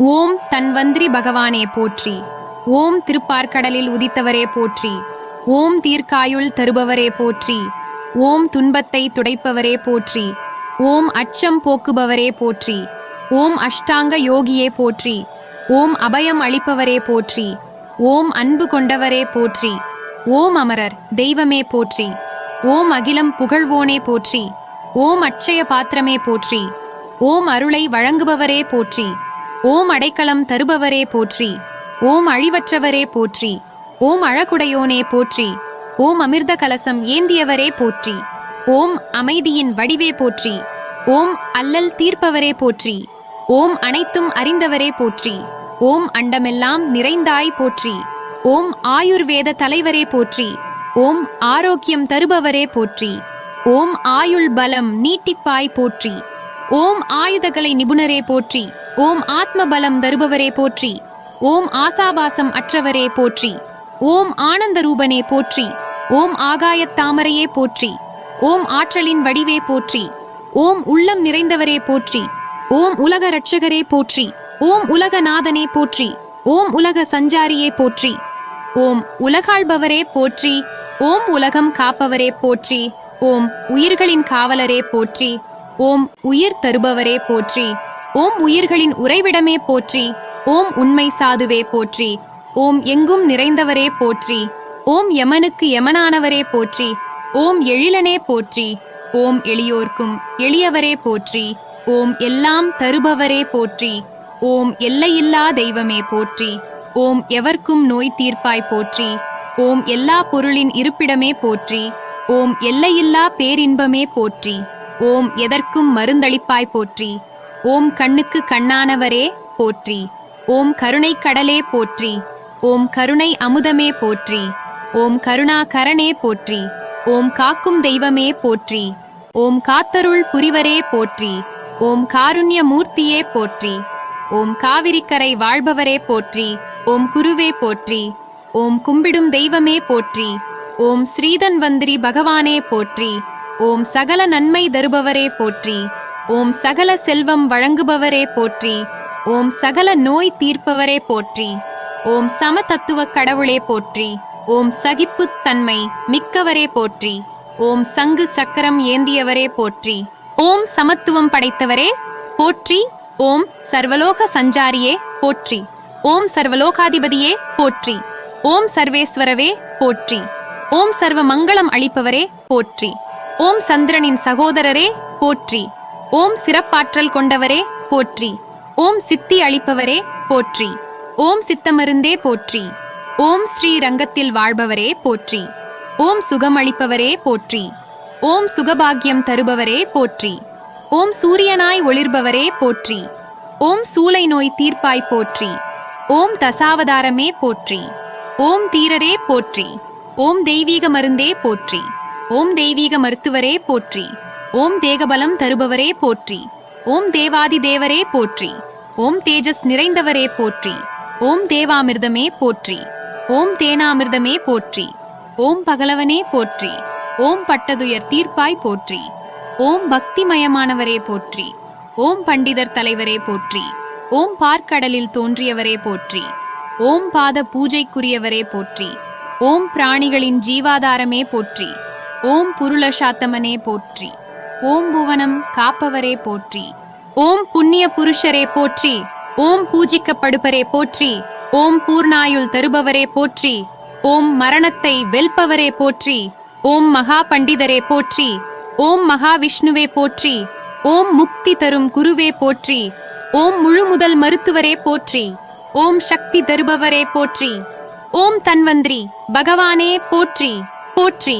ஓம் தன்வந்திரி பகவானே போற்றி ஓம் திருப்பார்க்கடலில் உதித்தவரே போற்றி ஓம் தீர்க்காயுள் தருபவரே போற்றி ஓம் துன்பத்தை துடைப்பவரே போற்றி ஓம் அச்சம் போக்குபவரே போற்றி ஓம் அஷ்டாங்க யோகியே போற்றி ஓம் அபயம் அளிப்பவரே போற்றி ஓம் அன்பு கொண்டவரே போற்றி ஓம் அமரர் தெய்வமே போற்றி ஓம் அகிலம் புகழ்வோனே போற்றி ஓம் அட்சய பாத்திரமே போற்றி ஓம் அருளை வழங்குபவரே போற்றி ஓம் அடைக்கலம் தருபவரே போற்றி ஓம் அழிவற்றவரே போற்றி ஓம் அழகுடையோனே போற்றி ஓம் அமிர்த கலசம் ஏந்தியவரே போற்றி ஓம் அமைதியின் வடிவே போற்றி ஓம் அல்லல் தீர்ப்பவரே போற்றி ஓம் அனைத்தும் அறிந்தவரே போற்றி ஓம் அண்டமெல்லாம் நிறைந்தாய் போற்றி ஓம் ஆயுர்வேத தலைவரே போற்றி ஓம் ஆரோக்கியம் தருபவரே போற்றி ஓம் ஆயுள் பலம் நீட்டிப்பாய் போற்றி ஓம் ஆயுதகளை நிபுணரே போற்றி ஓம் ஆத்ம பலம் தருபவரே போற்றி ஓம் ஆசாபாசம் அற்றவரே போற்றி ஓம் ஆனந்த ரூபனே போற்றி ஓம் ஆகாயத் தாமரையே போற்றி ஓம் ஆற்றலின் வடிவே போற்றி ஓம் உள்ளம் நிறைந்தவரே போற்றி ஓம் உலக ரட்சகரே போற்றி ஓம் உலகநாதனே போற்றி ஓம் உலக சஞ்சாரியே போற்றி ஓம் உலகாள்பவரே போற்றி ஓம் உலகம் காப்பவரே போற்றி ஓம் உயிர்களின் காவலரே போற்றி ஓம் உயிர் தருபவரே போற்றி ஓம் உயிர்களின் உறைவிடமே போற்றி ஓம் உண்மை சாதுவே போற்றி ஓம் எங்கும் நிறைந்தவரே போற்றி ஓம் யமனுக்கு யமனானவரே போற்றி ஓம் எழிலனே போற்றி ஓம் எளியோர்க்கும் எளியவரே போற்றி ஓம் எல்லாம் தருபவரே போற்றி ஓம் எல்லையில்லா தெய்வமே போற்றி ஓம் எவர்க்கும் நோய் தீர்ப்பாய் போற்றி ஓம் எல்லா பொருளின் இருப்பிடமே போற்றி ஓம் எல்லையில்லா பேரின்பமே போற்றி ஓம் எதற்கும் மருந்தளிப்பாய் போற்றி ஓம் கண்ணுக்கு கண்ணானவரே போற்றி ஓம் கருணை கடலே போற்றி ஓம் கருணை அமுதமே போற்றி ஓம் கருணா கரணே போற்றி ஓம் காக்கும் தெய்வமே போற்றி ஓம் காத்தருள் புரிவரே போற்றி ஓம் காருண்ய மூர்த்தியே போற்றி ஓம் காவிரிக்கரை வாழ்பவரே போற்றி ஓம் குருவே போற்றி ஓம் கும்பிடும் தெய்வமே போற்றி ஓம் ஸ்ரீதன்வந்திரி பகவானே போற்றி ஓம் சகல நன்மை தருபவரே போற்றி ஓம் சகல செல்வம் வழங்குபவரே போற்றி ஓம் சகல நோய் தீர்ப்பவரே போற்றி ஓம் சமதத்துவ கடவுளே போற்றி ஓம் சகிப்புத் தன்மை மிக்கவரே போற்றி ஓம் சங்கு சக்கரம் ஏந்தியவரே போற்றி ஓம் சமத்துவம் படைத்தவரே போற்றி ஓம் சர்வலோக சஞ்சாரியே போற்றி ஓம் சர்வலோகாதிபதியே போற்றி ஓம் சர்வேஸ்வரவே போற்றி ஓம் சர்வ மங்களம் அளிப்பவரே போற்றி ஓம் சந்திரனின் சகோதரரே போற்றி ஓம் சிறப்பாற்றல் கொண்டவரே போற்றி ஓம் சித்தி அளிப்பவரே போற்றி ஓம் சித்தமருந்தே போற்றி ஓம் ஸ்ரீ ரங்கத்தில் வாழ்பவரே போற்றி ஓம் சுகமளிப்பவரே போற்றி ஓம் சுகபாக்கியம் தருபவரே போற்றி ஓம் சூரியனாய் ஒளிர்பவரே போற்றி ஓம் சூளை நோய் தீர்ப்பாய் போற்றி ஓம் தசாவதாரமே போற்றி ஓம் தீரரே போற்றி ஓம் தெய்வீக மருந்தே போற்றி ஓம் தெய்வீக மருத்துவரே போற்றி ஓம் தேகபலம் தருபவரே போற்றி ஓம் தேவாதி தேவரே போற்றி ஓம் தேஜஸ் நிறைந்தவரே போற்றி ஓம் தேவாமிர்தமே போற்றி ஓம் தேனாமிர்தமே போற்றி ஓம் பகலவனே போற்றி ஓம் பட்டதுயர் தீர்ப்பாய் போற்றி ஓம் பக்திமயமானவரே போற்றி ஓம் பண்டிதர் தலைவரே போற்றி ஓம் பார்க்கடலில் தோன்றியவரே போற்றி ஓம் பாத பூஜைக்குரியவரே போற்றி ஓம் பிராணிகளின் ஜீவாதாரமே போற்றி ஓம் புருளசாத்தமனே போற்றி ஓம் புவனம் காப்பவரே போற்றி ஓம் புண்ணிய புருஷரே போற்றி ஓம் பூஜிக்கப்படுபரே போற்றி ஓம் பூர்ணாயுள் தருபவரே போற்றி ஓம் மரணத்தை வெல்பவரே போற்றி ஓம் மகா பண்டிதரே போற்றி ஓம் மகாவிஷ்ணுவே போற்றி ஓம் முக்தி தரும் குருவே போற்றி ஓம் முழு முதல் மருத்துவரே போற்றி ஓம் சக்தி தருபவரே போற்றி ஓம் தன்வந்திரி பகவானே போற்றி போற்றி